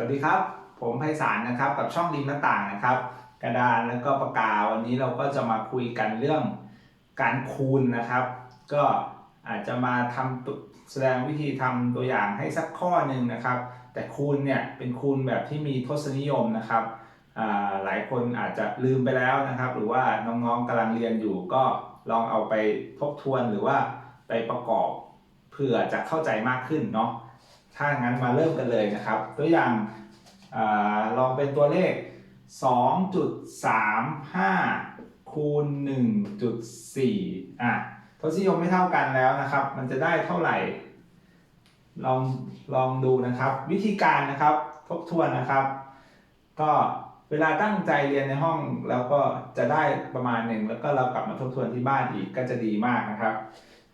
วัสดีครับ ผมไพศาลนะครับกับช่องริมหน้าต่างนะครับ กระดานแล้วก็ปากกาวันนี้เราก็จะมาคุยกันเรื่องการคูณนะครับ ก็อาจจะมาทำแสดงวิธีทำตัวอย่างให้สักข้อหนึ่งนะครับ แต่คูณเนี่ยเป็นคูณแบบที่มีทศนิยมนะครับหลายคนอาจจะลืมไปแล้วนะครับ หรือว่าน้องๆกำลังเรียนอยู่ก็ลองเอาไปทบทวนหรือว่าไปประกอบเพื่อจะเข้าใจมากขึ้นเนาะ ถ้างั้นมาเริ่มกันเลยนะครับ ตัวอย่างอลองเป็นตัวเลข 2.35 คูณ 1.4 อะทศนิยมไม่เท่ากันแล้วนะครับ มันจะได้เท่าไหร่ ลองลองดูนะครับ วิธีการนะครับทบทวนนะครับ ก็เวลาตั้งใจเรียนในห้องแล้วก็จะได้ประมาณหนึ่งแล้วก็เรากลับมาทบทวนที่บ้านอีกก็จะดีมากนะครับ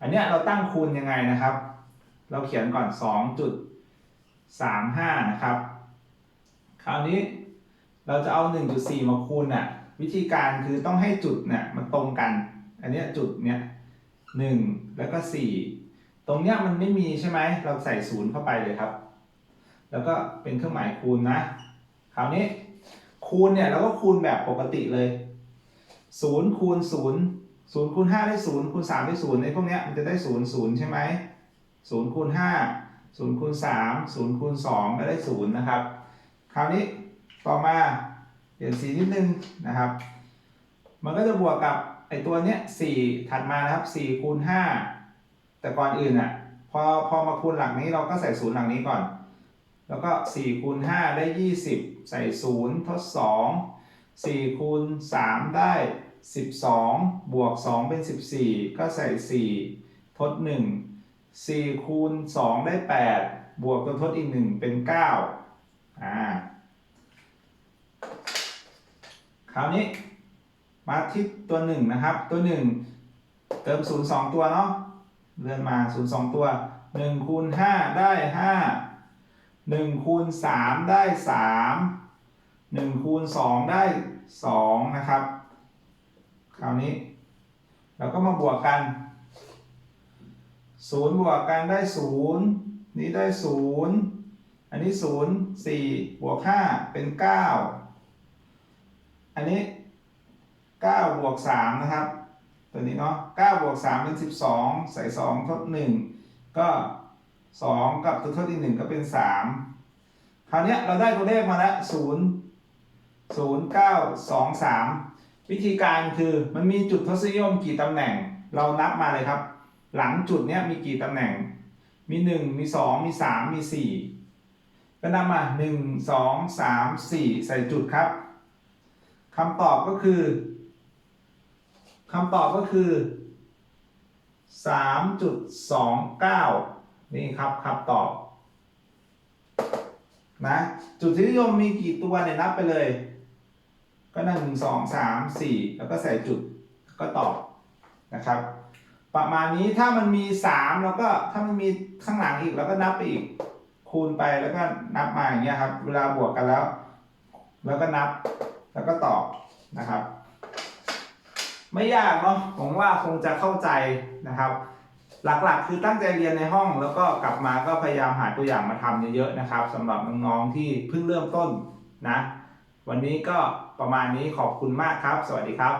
อันเนี้ยเราตั้งคูณยังไงนะครับ เราเขียนก่อน 2.35 นะครับ คราวนี้เราจะเอา 1.4 มาคูณน่ะวิธีการคือต้องให้จุดเนี่ยมันตรงกัน อันเนี้ยจุดเนี้ย1แล้วก็4ตรงเนี้ยมันไม่มีใช่ไหมเราใส่ศูนย์เข้าไปเลยครับ แล้วก็เป็นเครื่องหมายคูณนะคราวนี้คูณเนี่ยเราก็คูณแบบปกติเลย0คูณ0 0คูณ5ได้0คูณ3ได้0ในพวกเนี้ยมันจะได้0 0ใช่ไหมศูนย์คูณห้า ศูนย์คูณสามศูนย์คูณสองก็ได้ศูนย์นะครับ คราวนี้ต่อมาเปลี่ยนสีนิดนึงนะครับ มันก็จะบวกกับไอตัวเนี้ยสี่ถัดมานะครับสี่คูณห้าแต่ก่อนอื่นอะพอพอมาคูณหลักนี้เราก็ใส่ศูนย์หลักนี้ก่อน แล้วก็สี่คูณห้าได้ยี่สิบใส่ศูนย์ทดสองสี่คูณสามได้สิบสองบวกสองเป็นสิบสี่ก็ใส่สี่ทดหนึ่ง 4 คูณ 2 ได้ 8 บวกตัวทดอีก 1 เป็น 9 อ่า คราวนี้มาที่ตัว 1 นะครับ ตัว 1 เติม 0 2 ตัวเนาะเลื่อนมา 0 2 ตัว 1 คูณ 5 ได้ 5 1 คูณ 3 ได้ 3 1 คูณ 2 ได้ 2 นะครับ คราวนี้ เราก็มาบวกกัน ศูนย์บวกกันได้ศูนย์นี้ได้ศูนย์อันนี้ศูนย์สี่บวกห้าเป็นเก้าอันนี้เก้าบวกสามนะครับ ตัวนี้เนาะเก้าบวกสามเป็นสิบสองใส่สองทดหนึ่งก็สองกับตัวทดอีกหนึ่งก็เป็นสามคราวนี้เราได้ตัวเลขมาแล้วศูนย์ศูนย์เก้าสองสามวิธีการคือมันมีจุดทศนิยมกี่ตำแหน่งเรานับมาเลยครับ หลังจุดเนี้ยมีกี่ตำแหน่ง มีหนึ่งมีสองมีสามมีสี่ก็นำมาหนึ่งสองสามสี่ใส่จุดครับคำตอบก็คือคำตอบก็คือสามจุดสองเก้านี่ครับคำตอบนะจุดที่นิยมมีกี่ตัวเนี่ยนับไปเลย ก็หนึ่งสองสามสี่แล้วก็ใส่จุดก็ตอบนะครับ ประมาณนี้ถ้ามันมีสามแล้วก็ถ้ามันมีข้างหลังอีกแล้วก็นับไปอีก คูณไปแล้วก็นับมาอย่างเงี้ยครับ เวลาบวกกันแล้ว แล้วก็นับแล้วก็ตอบนะครับ ไม่ยากเนาะผมว่าคงจะเข้าใจนะครับ หลักๆ คือตั้งใจเรียนในห้องแล้วก็กลับมาก็พยายามหาตัวอย่างมาทำเยอะๆนะครับสำหรับน้องๆที่เพิ่งเริ่มต้นนะ วันนี้ก็ประมาณนี้ขอบคุณมากครับ สวัสดีครับ